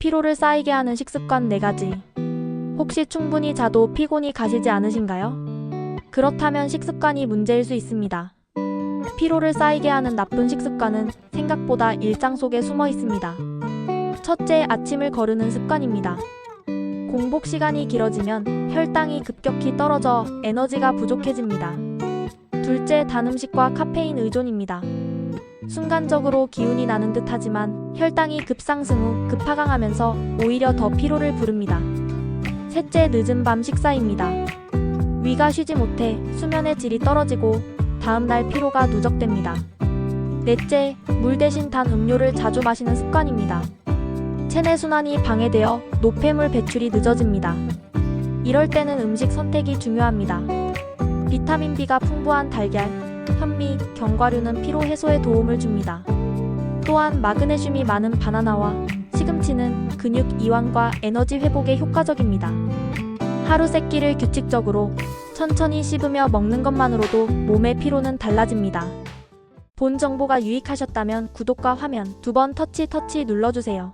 피로를 쌓이게 하는 식습관 4가지. 혹시 충분히 자도 피곤이 가시지 않으신가요? 그렇다면 식습관이 문제일 수 있습니다. 피로를 쌓이게 하는 나쁜 식습관은 생각보다 일상 속에 숨어 있습니다. 첫째, 아침을 거르는 습관입니다. 공복 시간이 길어지면 혈당이 급격히 떨어져 에너지가 부족해집니다. 둘째, 단 음식과 카페인 의존입니다. 순간적으로 기운이 나는 듯 하지만 혈당이 급상승 후 급하강하면서 오히려 더 피로를 부릅니다. 셋째, 늦은 밤 식사입니다. 위가 쉬지 못해 수면의 질이 떨어지고 다음날 피로가 누적됩니다. 넷째, 물 대신 단 음료를 자주 마시는 습관입니다. 체내 순환이 방해되어 노폐물 배출이 늦어집니다. 이럴 때는 음식 선택이 중요합니다. 비타민 B가 풍부한 달걀, 현미, 견과류는 피로 해소에 도움을 줍니다. 또한 마그네슘이 많은 바나나와 시금치는 근육 이완과 에너지 회복에 효과적입니다. 하루 세 끼를 규칙적으로 천천히 씹으며 먹는 것만으로도 몸의 피로는 달라집니다. 본 정보가 유익하셨다면 구독과 화면 두 번 터치 터치 눌러주세요.